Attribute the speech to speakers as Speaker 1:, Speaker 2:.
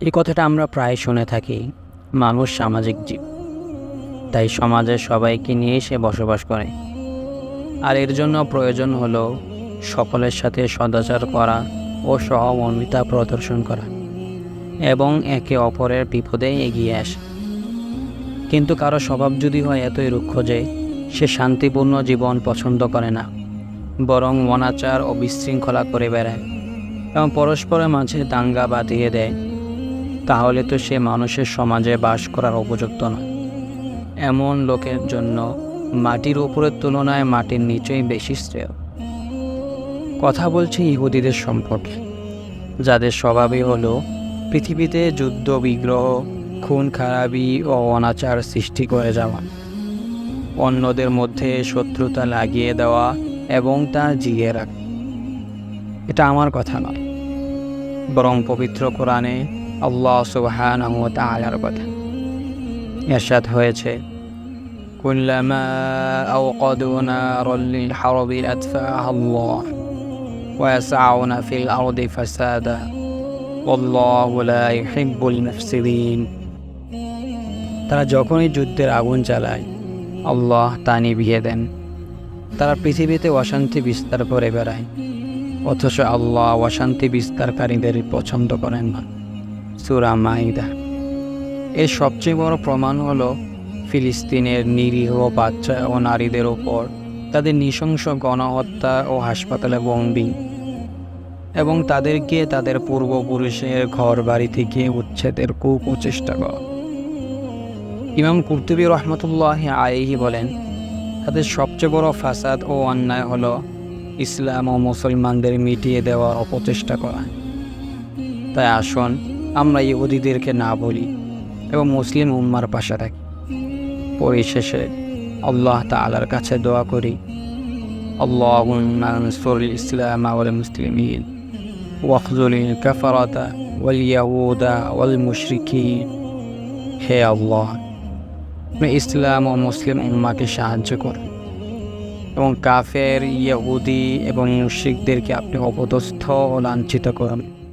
Speaker 1: এই কথাটা আমরা প্রায় শুনে থাকি, মানুষ সামাজিক জীব। তাই সমাজের সবাইকে নিয়ে সে বসবাস করে। আর এর জন্য প্রয়োজন হলো সকলের সাথে সদাচার করা ও সহমর্মিতা প্রদর্শন করা এবং একে অপরের বিপদে এগিয়ে আসে। কিন্তু কারও স্বভাব যদি হয় এতই রুক্ষ যে সে শান্তিপূর্ণ জীবন পছন্দ করে না, বরং মনাচার ও বিশৃঙ্খলা করে বেড়ায় এবং পরস্পরের মাঝে দাঙ্গা বাঁধিয়ে দেয় তাহলে তো সে মানুষের সমাজে বাস করার উপযুক্ত নয় এমন লোকের জন্য মাটির উপরের তুলনায় মাটির নিচেই বেশি শ্রেয়। কথা বলছি ইহুদিদের সম্পর্কে, যাদের স্বভাবই হলো পৃথিবীতে যুদ্ধ, বিগ্রহ, খুন, খারাপি ও অনাচার সৃষ্টি করে যাওয়া। অন্যদের মধ্যে শত্রুতা লাগিয়ে দেওয়া এবং তা জিয়ে রাখা। এটা আমার কথা নয়, বরং পবিত্র কোরআনে আল্লাহ সুবহানাহু ওয়া তাআলার কথা এরশাদ হয়েছে নারান লিল হারবি আতফাহা আল্লাহ ওয়া ইয়াসআউনা ফিল আরদি ফাসাদা, ওয়াল্লাহু লা ইউহিব্বুল মুফসিদিন। তারা যখনই যুদ্ধের আগুন চালায় আল্লাহ তা নিভিয়ে দেন। তারা পৃথিবীতে অশান্তি বিস্তার করে বেড়ায়, অথচ আল্লাহ অশান্তি বিস্তারকারীদের পছন্দ করেন না। সুরা মাইদা। এর সবচেয়ে বড় প্রমাণ হলো ফিলিস্তিনের নিরীহ বাচ্চা ও নারীদের ওপর তাদের নৃশংস গণহত্যা ও হাসপাতালে বন্দি এবং তাদেরকে তাদের পূর্বপুরুষের ঘর বাড়ি থেকে উচ্ছেদের কুপ্রচেষ্টা করা। ইমাম কুর্তুবী রহমতুল্লাহ আয়েহি বলেন, তাদের সবচেয়ে বড় ফাসাদ ও অন্যায় হলো ইসলাম ও মুসলমানদের মিটিয়ে দেওয়ার অপচেষ্টা করা। তাই আসুন আমরা ইহুদিদেরকে না বলি এবং মুসলিম উম্মার পাশে থাকি। পরিশেষে আল্লাহ তালার কাছে দোয়া করি আল্লাহ ইসলাম ওয়াল হে আল্লাহ ইসলাম ও মুসলিম উম্মাকে সাহায্য করুন এবং কাফের ইয়াহুদি এবং মুশরিকদেরকে আপনি অপদস্থ ও লাঞ্ছিত করুন